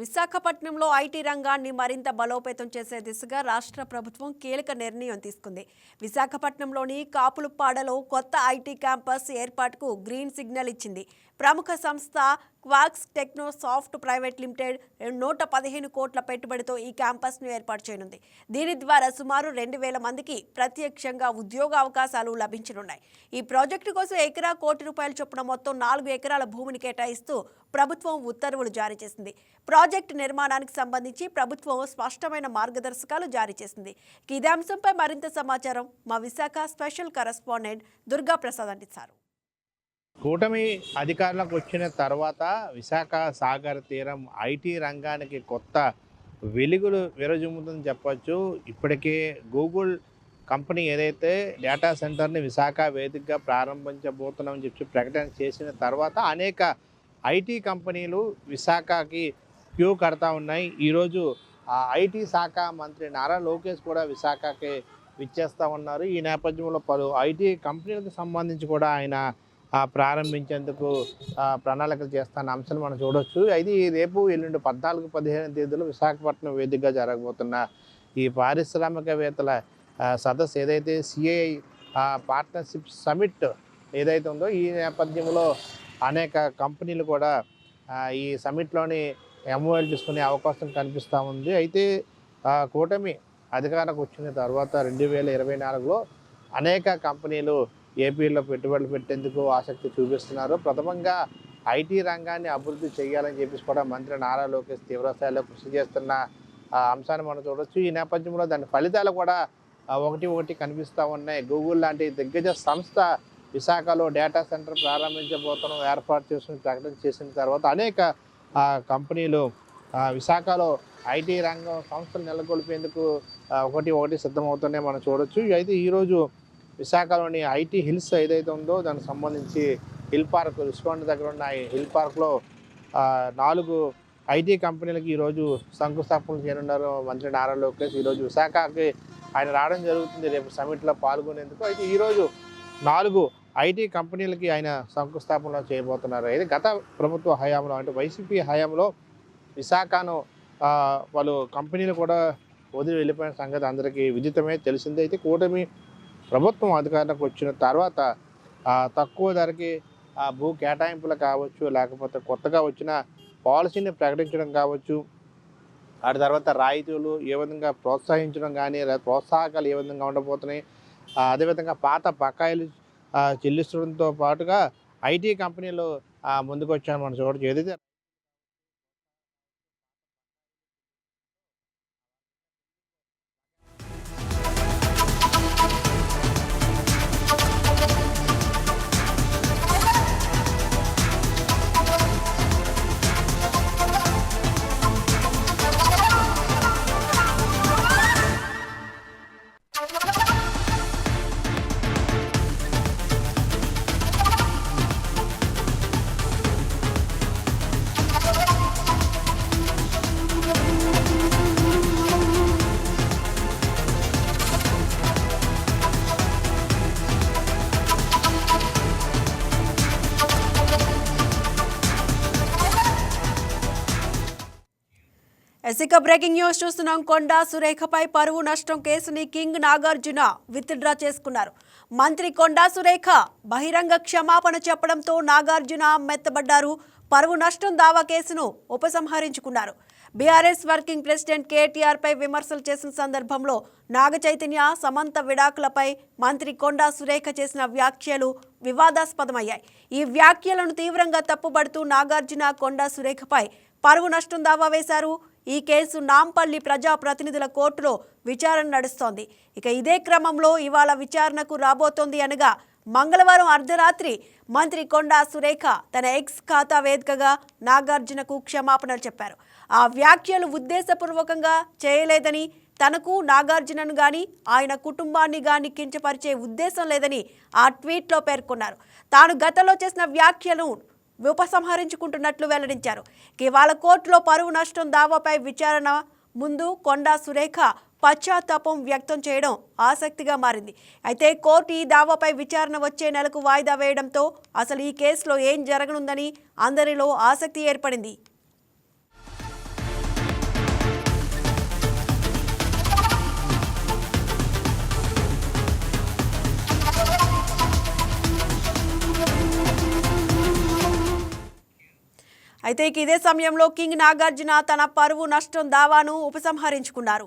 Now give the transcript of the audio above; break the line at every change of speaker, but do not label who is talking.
విశాఖపట్నంలో ఐటీ రంగాన్ని మరింత బలోపేతం చేసే దిశగా రాష్ట్ర ప్రభుత్వం కీలక నిర్ణయం తీసుకుంది. విశాఖపట్నంలోని కాపులపాడలో కొత్త ఐటీ క్యాంపస్ ఏర్పాటుకు గ్రీన్ సిగ్నల్ ఇచ్చింది. ప్రముఖ సంస్థ Quax techno soft private limited నూట పదిహేను కోట్ల పెట్టుబడితో ఈ క్యాంపస్ను ఏర్పాటు చేయనుంది. దీని ద్వారా సుమారు రెండు వేల మందికి ప్రత్యక్షంగా ఉద్యోగ అవకాశాలు లభించనున్నాయి. ఈ ప్రాజెక్టు కోసం ఎకరా కోటి రూపాయలు చొప్పున మొత్తం నాలుగు ఎకరాల భూమిని కేటాయిస్తూ ప్రభుత్వం ఉత్తర్వులు జారీ చేసింది. ప్రాజెక్టు నిర్మాణానికి సంబంధించి ప్రభుత్వం స్పష్టమైన మార్గదర్శకాలు జారీ చేసింది. ఇదే అంశంపై మరింత సమాచారం మా విశాఖ స్పెషల్ కరెస్పాండెంట్ దుర్గా ప్రసాద్ అందిస్తారు
కూటమి అధికారంలోకి వచ్చిన తర్వాత విశాఖ సాగర్ తీరం ఐటీ రంగానికి కొత్త వెలుగులు విరజుమ్ముతుందని చెప్పవచ్చు ఇప్పటికే గూగుల్ కంపెనీ ఏదైతే డేటా సెంటర్ని విశాఖ వేదికగా ప్రారంభించబోతున్నామని చెప్పి ప్రకటన చేసిన తర్వాత అనేక ఐటీ కంపెనీలు విశాఖకి క్యూ కడతా ఉన్నాయి. ఈరోజు ఐటీ శాఖ మంత్రి నారా లోకేష్ కూడా విశాఖకి విచ్చేస్తూ ఉన్నారు. ఈ నేపథ్యంలో పలు ఐటీ కంపెనీలకు సంబంధించి కూడా ఆయన ప్రారంభించేందుకు ప్రణాళికలు చేస్తున్న అంశాలు మనం చూడవచ్చు అయితే ఈ రేపు ఎల్లుండి పద్నాలుగు పదిహేను తేదీలో విశాఖపట్నం వేదికగా జరగబోతున్న ఈ పారిశ్రామికవేత్తల సదస్సు ఏదైతే సిఐ పార్ట్నర్షిప్ సమిట్ ఏదైతే ఉందో ఈ నేపథ్యంలో అనేక కంపెనీలు కూడా ఈ సమిట్లోని ఎంఓఎల్ తీసుకునే అవకాశం కనిపిస్తూ ఉంది. అయితే కూటమి అధికారంలోకి వచ్చిన తర్వాత రెండు వేల ఇరవై నాలుగులో అనేక కంపెనీలు ఏపీలో పెట్టుబడులు పెట్టేందుకు ఆసక్తి చూపిస్తున్నారు. ప్రథమంగా ఐటీ రంగాన్ని అభివృద్ధి చేయాలని చెప్పేసి కూడా మంత్రి నారా లోకేష్ తీవ్రస్థాయిలో కృషి చేస్తున్న అంశాన్ని మనం చూడవచ్చు ఈ నేపథ్యంలో దాని ఫలితాలు కూడా ఒకటి ఒకటి కనిపిస్తూ ఉన్నాయి. గూగుల్ లాంటి దిగ్గజ సంస్థ విశాఖలో డేటా సెంటర్ ప్రారంభించబోతున్నాం ఏర్పాటు చేసుకుని ప్రకటన చేసిన తర్వాత అనేక కంపెనీలు విశాఖలో ఐటీ రంగం సంస్థలు నెలకొల్పేందుకు ఒకటి ఒకటి సిద్ధమవుతున్నాయి మనం చూడొచ్చు. అయితే ఈరోజు విశాఖలోని ఐటీ హిల్స్ ఏదైతే ఉందో దానికి సంబంధించి హిల్ పార్క్ రుషికొండ దగ్గర ఉన్న హిల్ పార్క్లో నాలుగు ఐటీ కంపెనీలకి ఈరోజు శంకుస్థాపన చేయనున్నారు మంత్రి నారా లోకేష్. ఈరోజు విశాఖకి ఆయన రావడం జరుగుతుంది. రేపు సమిట్లో పాల్గొనేందుకు అయితే ఈరోజు నాలుగు ఐటీ కంపెనీలకి ఆయన శంకుస్థాపన చేయబోతున్నారు. అయితే గత ప్రభుత్వ హయాంలో అంటే వైసీపీ హయాంలో విశాఖను వాళ్ళు కంపెనీలు కూడా వదిలి వెళ్ళిపోయిన సంగతి అందరికీ విదితమే తెలిసిందే. అయితే కూటమి ప్రభుత్వం అధికారంలోకి వచ్చిన తర్వాత తక్కువ ధరకి ఆ, భూ కేటాయింపులు కావచ్చు లేకపోతే కొత్తగా వచ్చిన పాలసీని ప్రకటించడం కావచ్చు ఆ తర్వాత రాయితీలు ఏ విధంగా ప్రోత్సహించడం కానీ ప్రోత్సాహకాలు ఏ విధంగా ఉండబోతున్నాయి అదేవిధంగా పాత బకాయిలు ఆ, చెల్లించడంతో పాటుగా ఐటీ కంపెనీలు ముందుకు వచ్చాను మనం చూడవచ్చు ఏదైతే
ఎసిక బ్రేకింగ్ న్యూస్ చూస్తున్నాం. కొండా సురేఖపై పరువు నష్టం కేసుని కింగ్ నాగార్జున విత్డ్రా చేసుకున్నారు. మంత్రి కొండా సురేఖ బహిరంగ క్షమాపణ చెప్పడంతో నాగార్జున మెత్తబడ్డారు. పరువు నష్టం దావా కేసును ఉపసంహరించుకున్నారు. బీఆర్ఎస్ వర్కింగ్ ప్రెసిడెంట్ కేటీఆర్పై విమర్శలు చేసిన సందర్భంలో నాగ చైతన్య సమంత విడాకులపై మంత్రి కొండా సురేఖ చేసిన వ్యాఖ్యలు వివాదాస్పదమయ్యాయి. ఈ వ్యాఖ్యలను తీవ్రంగా తప్పుబడుతూ నాగార్జున కొండా సురేఖపై పరువు నష్టం దావా వేశారు. ఈ కేసు నాంపల్లి ప్రజా ప్రతినిధుల కోర్టులో విచారణ నడుస్తోంది. ఇక ఇదే క్రమంలో ఇవాళ విచారణకు రాబోతోంది అనగా మంగళవారం అర్ధరాత్రి మంత్రి కొండా సురేఖ తన ఎక్స్ ఖాతా వేదికగా నాగార్జునకు క్షమాపణలు చెప్పారు. ఆ వ్యాఖ్యలు ఉద్దేశపూర్వకంగా చేయలేదని తనకు నాగార్జునను గాని ఆయన కుటుంబాన్ని గాని కించపరిచే ఉద్దేశం లేదని ఆ ట్వీట్లో పేర్కొన్నారు. తాను గతంలో చేసిన వ్యాఖ్యలు ఉపసంహరించుకుంటున్నట్లు వెల్లడించారు. ఇవాళ కోర్టులో పరువు నష్టం దావాపై విచారణ ముందు కొండా సురేఖ పశ్చాత్తాపం వ్యక్తం చేయడం ఆసక్తిగా మారింది. అయితే కోర్టు ఈ దావాపై విచారణ వచ్చే నెలకు వాయిదా వేయడంతో అసలు ఈ కేసులో ఏం జరగనుందని అందరిలో ఆసక్తి ఏర్పడింది. అయితే ఇక ఇదే సమయంలో కింగ్ నాగార్జున తన పరువు నష్టం దావాను ఉపసంహరించుకున్నారు.